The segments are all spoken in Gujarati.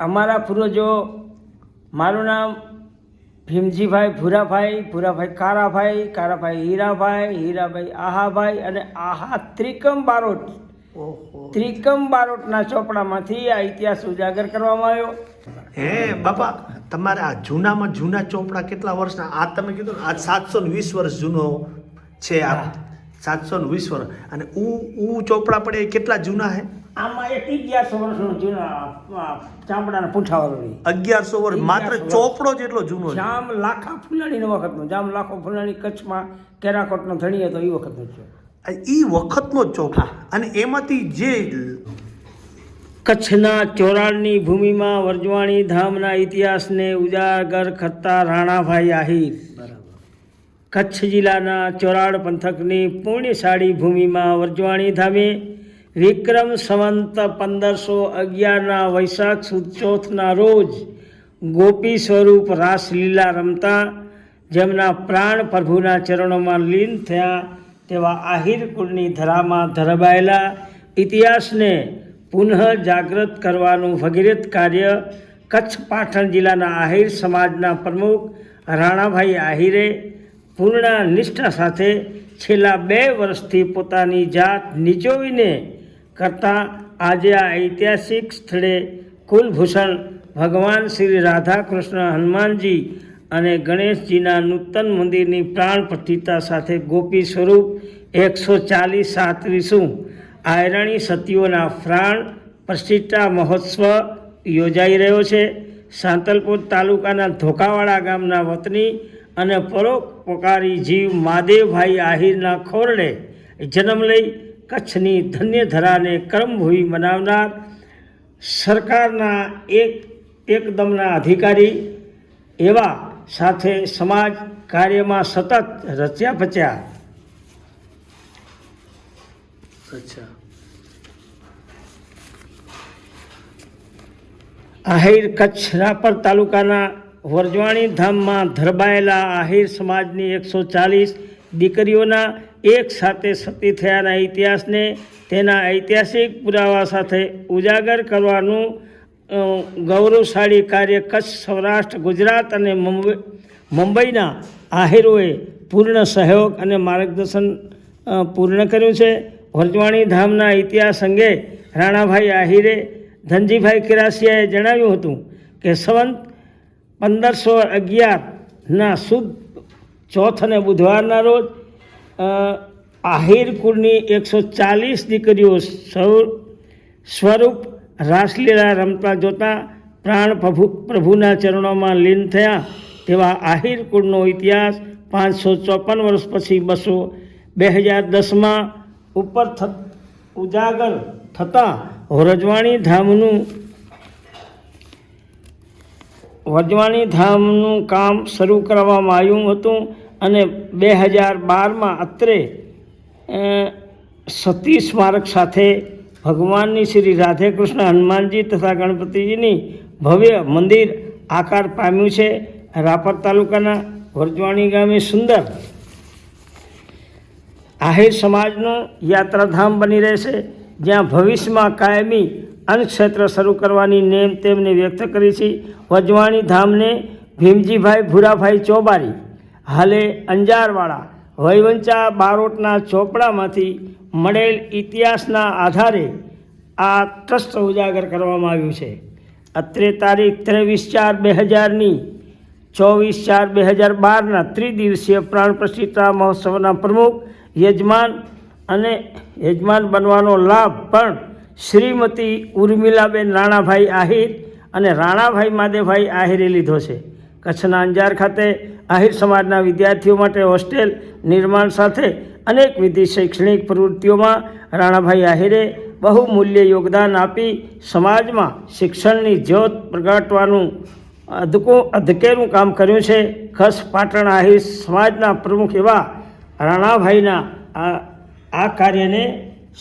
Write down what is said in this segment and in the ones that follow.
અમારા પૂર્વજો મારું નામ ભીમજીભાઈ ભૂરાભાઈ ભૂરાભાઈ કારાભાઈ કારાભાઈ હીરાભાઈ હીરાભાઈ આહાભાઈ અને આહા ત્રિકમ બારોટ. ત્રિકમ બારોટના ચોપડામાંથી આ ઇતિહાસ ઉજાગર કરવામાં આવ્યો. હે બાપા તમારા આ જૂનામાં જૂના ચોપડા કેટલા વર્ષના? આ તમે કીધું આ સાતસો વીસ વર્ષ જૂનો છે આ. સાતસો ને વીસ વર્ષ અને ઉ ઊ ચોપડા પડે એ કેટલા જૂના હે? આમાં એક અગિયારસો વર્ષનો જૂના ચામડાના પૂંઠાવાળો રહી અગિયારસો વર્ષ માત્ર ચોપડો જેટલો જૂનો છે. જામ લાખા ફૂલાણીનો વખતનો જામ લાખો ફૂલાણી કચ્છમાં કેરાકોટનો ધણી હતો એ વખતનો છે. એ વખતનો જ ચોપડો. અને એમાંથી જે કચ્છના ચોરાણની ભૂમિમાં વર્જવાણી ધામના ઇતિહાસને ઉજાગર કરતા રાણાભાઈ આહિર. કચ્છ જિલ્લાના ચોરાડ પંથકની પુણ્યશાળી ભૂમિમાં વર્જવાણી ધામે વિક્રમ સંવંત પંદરસો અગિયારના વૈશાખ સુદ ચોથના રોજ ગોપી સ્વરૂપ રાસલીલા રમતા જેમના પ્રાણ પ્રભુના ચરણોમાં લીન થયા તેવા આહિર કુળની ધરામાં ધરબાયેલા ઇતિહાસને પુનઃ જાગૃત કરવાનું ભગીરથ કાર્ય કચ્છ પાટણ જિલ્લાના આહિર સમાજના પ્રમુખ રાણાભાઈ આહિરે પૂર્ણ નિષ્ઠા સાથે છેલ્લા બે વર્ષથી પોતાની જાત નીચોવીને કરતા આજે આ ઐતિહાસિક સ્થળે કુલભૂષણ, ભગવાન શ્રી રાધાકૃષ્ણ હનુમાનજી અને ગણેશજીના નૂતન મંદિરની પ્રાણ પ્રતિષ્ઠા સાથે ગોપી સ્વરૂપ એકસો ચાલીસ સાત્રીસું આયરણી સતીઓના પ્રાણ પ્રતિષ્ઠા મહોત્સવ યોજાઈ રહ્યો છે. સાંતલપુર તાલુકાના ધોકાવાડા ગામના વતની અને પરોપકારી જીવ માદેવભાઈ આહિરના ખોરડે જન્મ લઈ કચ્છની ધન્ય ધરાને કર્મભૂમિ બનાવનાર સરકારના એક એકદમના અધિકારી એવા સાથે સમાજ કાર્યમાં સતત રચ્યા પચ્યા અચ્છા. આહિર કચ્છ રાપર તાલુકાના વરજવાણી ધામમાં ધરબાયેલા આહિર સમાજની એકસો ચાલીસ દીકરીઓના એક સાથે સતી થયાના ઇતિહાસને તેના ઐતિહાસિક પુરાવા સાથે ઉજાગર કરવાનું ગૌરવશાળી કાર્ય કચ્છ, સૌરાષ્ટ્ર, ગુજરાત અને મુંબઈ, મુંબઈના આહિરોએ પૂર્ણ સહયોગ અને માર્ગદર્શન પૂર્ણ કર્યું છે. વરજવાણી ધામના ઇતિહાસ અંગે રાણાભાઈ આહિરે ધનજીભાઈ કિરાસિયાએ જણાવ્યું હતું કે, સંવંત પંદરસો અગિયારના સુદ ચોથ અને બુધવારના રોજ આહિર કુળની એકસો ચાલીસ દીકરીઓ સૌ સ્વરૂપ રાસલીલા રમતા જોતા પ્રાણ પ્રભુ, પ્રભુના ચરણોમાં લીન થયા તેવા આહિર કુળનો ઇતિહાસ પાંચસો ચોપન વર્ષ પછી બસો બે હજાર દસમાં ઉપર થ ઉજાગર થતાં રજવાણી ધામનું વજવાણી ધામનું કામ શરૂ કરવામાં આવ્યું હતું અને બે હજાર બારમાં અત્રે સતી સ્મારક સાથે ભગવાનની શ્રી રાધે કૃષ્ણ હનુમાનજી તથા ગણપતિજીની ભવ્ય મંદિર આકાર પામ્યું છે રાપર તાલુકાના વરજવાણી ગામે સુંદર. આહિર સમાજનું યાત્રાધામ બની રહેશે, જ્યાં ભવિષ્યમાં કાયમી અન્નક્ષેત્ર શરૂ કરવાની નેમ તેમને વ્યક્ત કરી છે. વજવાણી ધામને ભીમજીભાઈ ભૂરાભાઈ ચોબારી, હાલે અંજારવાળા, વૈવંચા બારોટના ચોપડામાંથી મળેલ ઇતિહાસના આધારે આ ટ્રસ્ટ ઉજાગર કરવામાં આવ્યું છે. અત્રે તારીખ ત્રેવીસ ચાર બે હજારની ચોવીસ ચાર બે હજાર બારના ત્રિદિવસીય પ્રાણ પ્રતિષ્ઠા મહોત્સવના પ્રમુખ યજમાન અને યજમાન બનવાનો લાભ પણ શ્રીમતી ઉર્મિલાબેન રાણાભાઈ આહિર અને રાણાભાઈ માદેભાઈ આહિરે લીધો છે. કચ્છના અંજાર ખાતે આહિર સમાજના વિદ્યાર્થીઓ માટે હોસ્ટેલ નિર્માણ સાથે અનેકવિધ શૈક્ષણિક પ્રવૃત્તિઓમાં રાણાભાઈ આહિરે બહુમૂલ્ય યોગદાન આપી સમાજમાં શિક્ષણની જ્યોત પ્રગટવાનું અધકું અધકેરું કામ કર્યું છે. ખસ પાટણ આહિર સમાજના પ્રમુખ એવા રાણાભાઈના આ આ કાર્યને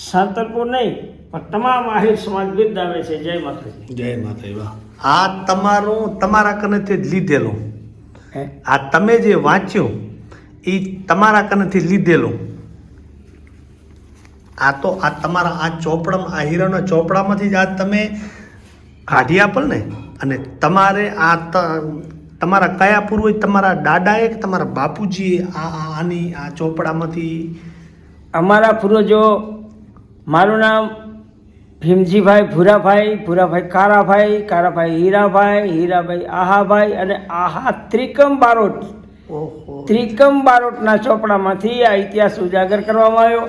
સાંતરપુર નહીં પણ તમામ આહિર સમાજ બિરદાવે છે. જય માતાજી. જય માતા આ તમારું તમારા કનેથી જ લીધેલું. હે? આ તમે જે વાંચ્યું એ તમારા કનેથી લીધેલું. આ તો આ તમારા આ ચોપડામાં આ હીરાના ચોપડામાંથી જ આ તમે કાઢી આપલ ને? અને તમારે આ ત- તમારા કયા પૂર્વજ તમારા દાદાએ કે તમારા બાપુજીએ આ આ- આની આ ચોપડામાંથી અમારા પૂર્વજો મારું નામ ભીમજીભાઈ ભૂરાભાઈ ભૂરાભાઈ કારાભાઈ કારાભાઈ હીરાભાઈ હીરાભાઈ આહાભાઈ અને આહા ત્રિકમ બારોટ ત્રિકમ બારોટના ચોપડામાંથી આ ઇતિહાસ ઉજાગર કરવામાં આવ્યો.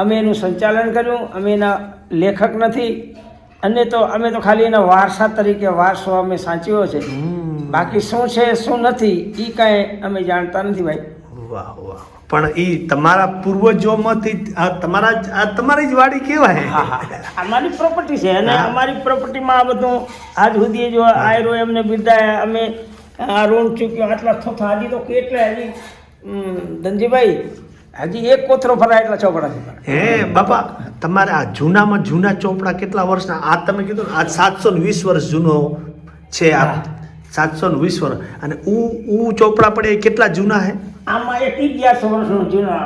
અમે એનું સંચાલન કર્યું અમે એના લેખક નથી. અને તો અમે તો ખાલી એના વારસા તરીકે વારસો અમે સાચવ્યો છે. બાકી શું છે શું નથી એ કાંઈ અમે જાણતા નથી ભાઈ. વાહ વાહ. પણ એ તમારા પૂર્વજોમાંથી તમારા આ તમારી જ વાડી હા અમારી પ્રોપર્ટી છે અને અમારી પ્રોપર્ટીમાં આ બધું આજ સુધી જો આયરો એમને બીજા અમે આ ઋણ ચૂક્યો આટલા થોથા હજી તો કેટલા હજી ધનજીભાઈ હજી એક કોથરો ફરાય એટલા ચોપડા છે. હે બાપા તમારે આ જૂનામાં જૂના ચોપડા કેટલા વર્ષના? આ તમે કીધું આ સાતસો વીસ વર્ષ જૂનો છે આ. સાતસો ને વીસ વર્ષ. અને ઉ ઉ ચોપડા પડે એ કેટલા જૂના હે? આમાં એક અગિયારસો વર્ષનો જૂના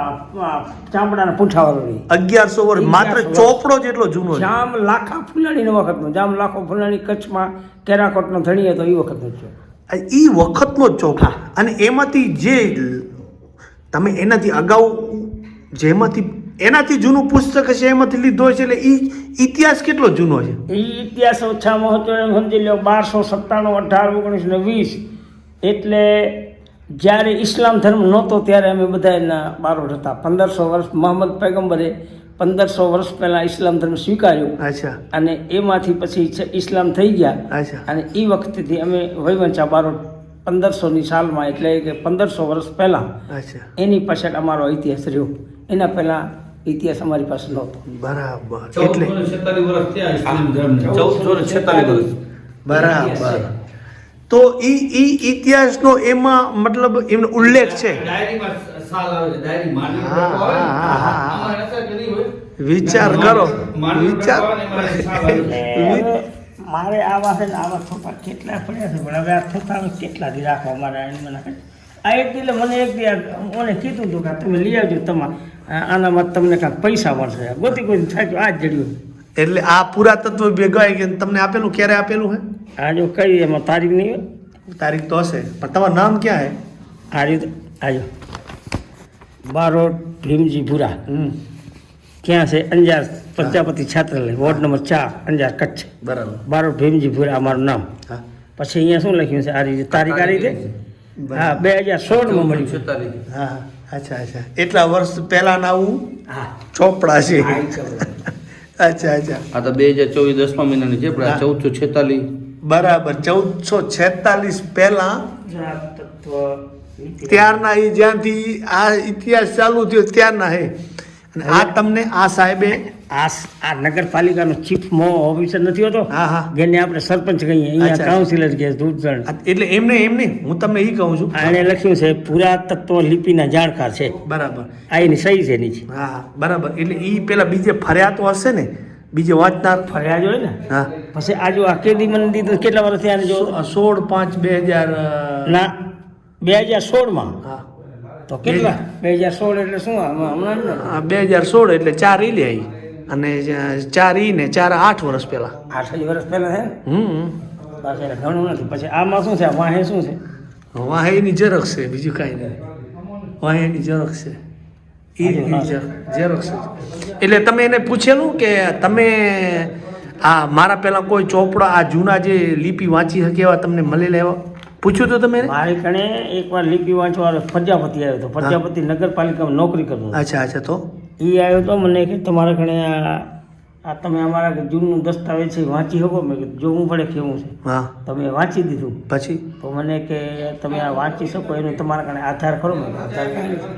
ચામડાના પૂંછાવાળો અગિયારસો વર્ષ માત્ર ચોપડો જેટલો જૂનો જામ લાખા ફૂલાણીનો વખતનો જામ લાખો ફૂલાણી કચ્છમાં કેરાકોટનો ધણી હતો એ વખતનો છે. એ વખતનો જ ચોપડો. અને એમાંથી જે તમે એનાથી અગાઉ જેમાંથી એનાથી જૂનું પુસ્તક છે એમાંથી લીધો છે એટલે ઈ ઇતિહાસ કેટલો જૂનો છે? એ ઇતિહાસ ઓછામાં ઓછો એમ સમજી લો બારસો સત્તાણું અઢાર ઓગણીસ ને વીસ. એટલે જ્યારે ઇસ્લામ ધર્મ નહોતો ત્યારે અમે બધા એના બારોટ હતા. પંદરસો વર્ષ મોહમ્મદ પૈગંબરે પંદરસો વર્ષ પહેલાં ઇસ્લામ ધર્મ સ્વીકાર્યો. અચ્છા. અને એમાંથી પછી ઇસ્લામ થઈ ગયા. અને એ વખતેથી અમે વૈવંચા બારોટ પંદરસોની સાલમાં એટલે કે પંદરસો વર્ષ પહેલાં એની પાછળ અમારો ઇતિહાસ રહ્યો. એના પહેલાં ઇતિહાસ અમારી પાસે નહોતો. બરાબર. એટલે ચૌદસો ને છેતાલીસ બરાબર. તો ઈ ઈ ઇતિહાસનો એમાં મતલબ એમનો ઉલ્લેખ છે. ડાયરીમાં સાલ આવે છે ડાયરી માનવી હા, બેઠો આવે ને, હા, હા, હા. આમાં અસર કરી હોય. વિચાર કરો. વિચાર મારે આવા છે ને આવા થોપા કેટલા પડ્યા છે પણ હવે આ થોપા કેટલા દી રાખવા મારા આ એક દી એટલે મને એક દી મને કીધું હતું કે તમે લઈ આવજો તમા આનામાં તમને કાંઈક પૈસા મળશે. ગોતી ગોતી થાક્યો આ જ જડ્યું. એટલે આ પુરાતત્વ ભેગા કે તમને આપેલું ક્યારે આપેલું હે આ જો કઈ એમાં તારીખ નહીં તારીખ તો હશે પણ તમારું નામ ક્યાં હે આ રીતે આજો બારોટ ભીમજી ભૂરા. ક્યાં છે? અંજાર પ્રજાપતિ છાત્રાલય વોર્ડ નંબર ચાર અંજાર કચ્છ. બરાબર. બારોટ ભીમજી ભૂરા અમારું નામ. હા. પછી અહીંયા શું લખ્યું છે? આ રીતે તારીખ આ રીતે? હા બે હજાર સોળમાં મળ્યું. હા. અચ્છા અચ્છા. એટલા વર્ષ પહેલાના આવું? હા. ચોપડા છે. અચ્છા અચ્છા. આ તો બે હજાર ચોવીસ દસમા મહિનાની છે પણ ચૌદસો છેતાલીસ. બરાબર ચૌદસો છેતાલીસ પહેલા. ત્યારના એ જ્યાંથી આ ઇતિહાસ ચાલુ થયો ત્યારના હે. અને આ તમને આ સાહેબે આ આ નગરપાલિકાનો ચીફ મો ઓફિસર નથી હોતો હા હા. જેને આપણે સરપંચ કહીએ. અહીંયા. કાઉન્સિલર કે દૂધજણ આ એટલે એમને નહીં હું તમને એ કહું છું. આને લખ્યું છે પુરાતત્વ લિપિના જાણકાર છે. બરાબર. આ એની સહી છે નીચે હા બરાબર. એટલે એ પેલા બીજે ફરિયાતો હશે ને? બીજે વાંચનાર? ફરિયાદ હોય ને? હા. પછી આ જો આ કેદી મને દીધું કેટલા વર્ષ થયા જો? સોળ પાંચ બે હજાર ના બે હજાર સોળમાં. હા. તો કેટલા? બે હજાર. સોળ એટલે શું? હમણાં બે હજાર સોળ એટલે ચાર ઈ લે ઈ. અને ચાર ઈ ને ચાર આઠ વર્ષ પહેલા. આઠ જ વર્ષ પહેલા છે હમ. ઘણું નથી. પછી આમાં શું છે? વાહે શું છે? વાહે એની ઝરખ છે બીજું કાંઈ નહીં. વાહે એની ઝેરોક્ષ છે ઝરખ છે. એટલે તમે એને પૂછેલું કે તમે આ મારા પહેલાં કોઈ ચોપડા આ જૂના જે લિપિ વાંચી શકે એવા તમને મળેલા એવા? પૂછ્યું તો તમે મારી કણે એકવાર લિપિ વાંચવા પ્રજાપતિ આવ્યો હતો. પ્રજાપતિ નગરપાલિકામાં નોકરી કરતો અચ્છા અચ્છા તો? એ આવ્યો તો મને કે તમારા કણે આ તમે અમારા જૂનું દસ્તાવેજ છે વાંચી શકો? મેં જો જોવું પડે કેવું છે? હા. તમે વાંચી દીધું. પછી? તો મને કે તમે આ વાંચી શકો એનું તમારા કણે આધાર ખરો? મેં આધાર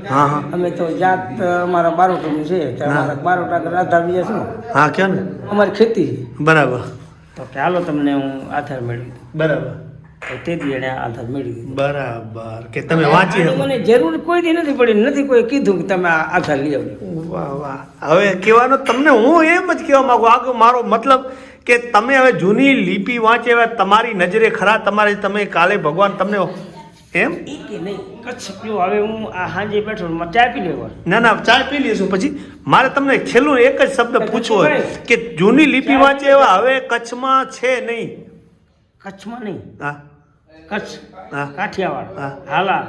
હા હા. અમે તો જાત અમારા બારોટાનું છે અમારા બારોટ આધાર બીજા શું હા ને? અમારી ખેતી છે. બરાબર. તો કે હાલો તમને હું આધાર મેળવી બરાબર. તો એને આધાર મેળવી બરાબર. કે તમે વાંચી મને જરૂર કોઈ દી નથી પડી નથી કોઈ કીધું કે તમે આધાર લઈ આવજો. વાહ વાહ. હવે કહેવાનો તમને હું એમ જ કહેવા માંગુ આગળ મારો મતલબ કે તમે હવે જૂની લિપિ વાંચે હવે તમારી નજરે ખરા તમારે તમે કાલે ભગવાન તમને એમ? એ કે નહીં કચ્છ પીવો હવે હું આ હાંજે બેઠો ચા પી લેવા. ના ના ચા પી લઈશું. પછી મારે તમને છેલ્લું એક જ શબ્દ પૂછવો કે જૂની લિપિ વાંચે એવા હવે કચ્છમાં છે નહીં? કચ્છમાં નહીં. હા. કચ્છ હા. કાઠિયાવાડ હા. હાલા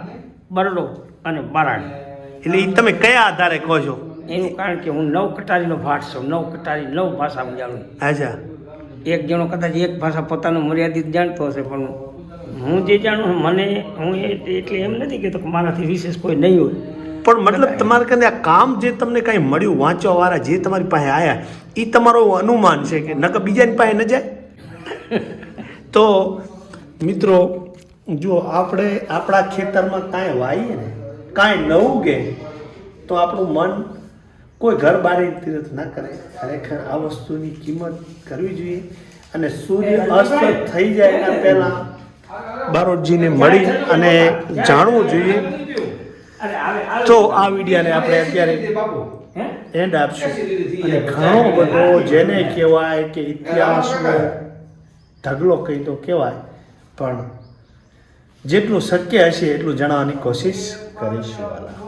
બરડો અને મરાઠી એટલે એ તમે કયા આધારે કહો છો? એનું કારણ કે હું નવ કટારીનો ભાટ છું. નવ કટારી નવ ભાષા હું જાણું અચ્છા. એક જણો કદાચ એક ભાષા પોતાનું મર્યાદિત જાણતો હશે પણ હું જે જાણું મને હું એટલે એમ નથી કહેતો કે મારાથી વિશેષ કોઈ નહીં હોય. પણ મતલબ તમારે કને આ કામ જે તમને કાંઈ મળ્યું વાંચવા વાળા જે તમારી પાસે આવ્યા એ તમારો અનુમાન છે કે નકર બીજાની પાસે ન જાય? તો મિત્રો જો આપણે આપણા ખેતરમાં કાંઈ વાઈએ ને કાંઈ ન ઉગે તો આપણું મન કોઈ ઘર બારી તીર્થ ના કરે. ખરેખર આ વસ્તુની કિંમત કરવી જોઈએ અને સૂર્ય અસ્ત થઈ જાય એના પહેલાં બારોટજીને મળી અને જાણવું જોઈએ. તો આ વિડીયાને આપણે અત્યારે હે? એન્ડ આપશું. અને ઘણો બધો જેને કહેવાય કે ઇતિહાસનો ઢગલો કહી તો કહેવાય પણ જેટલું શક્ય હશે એટલું જણાવવાની કોશિશ કરીશું વાલા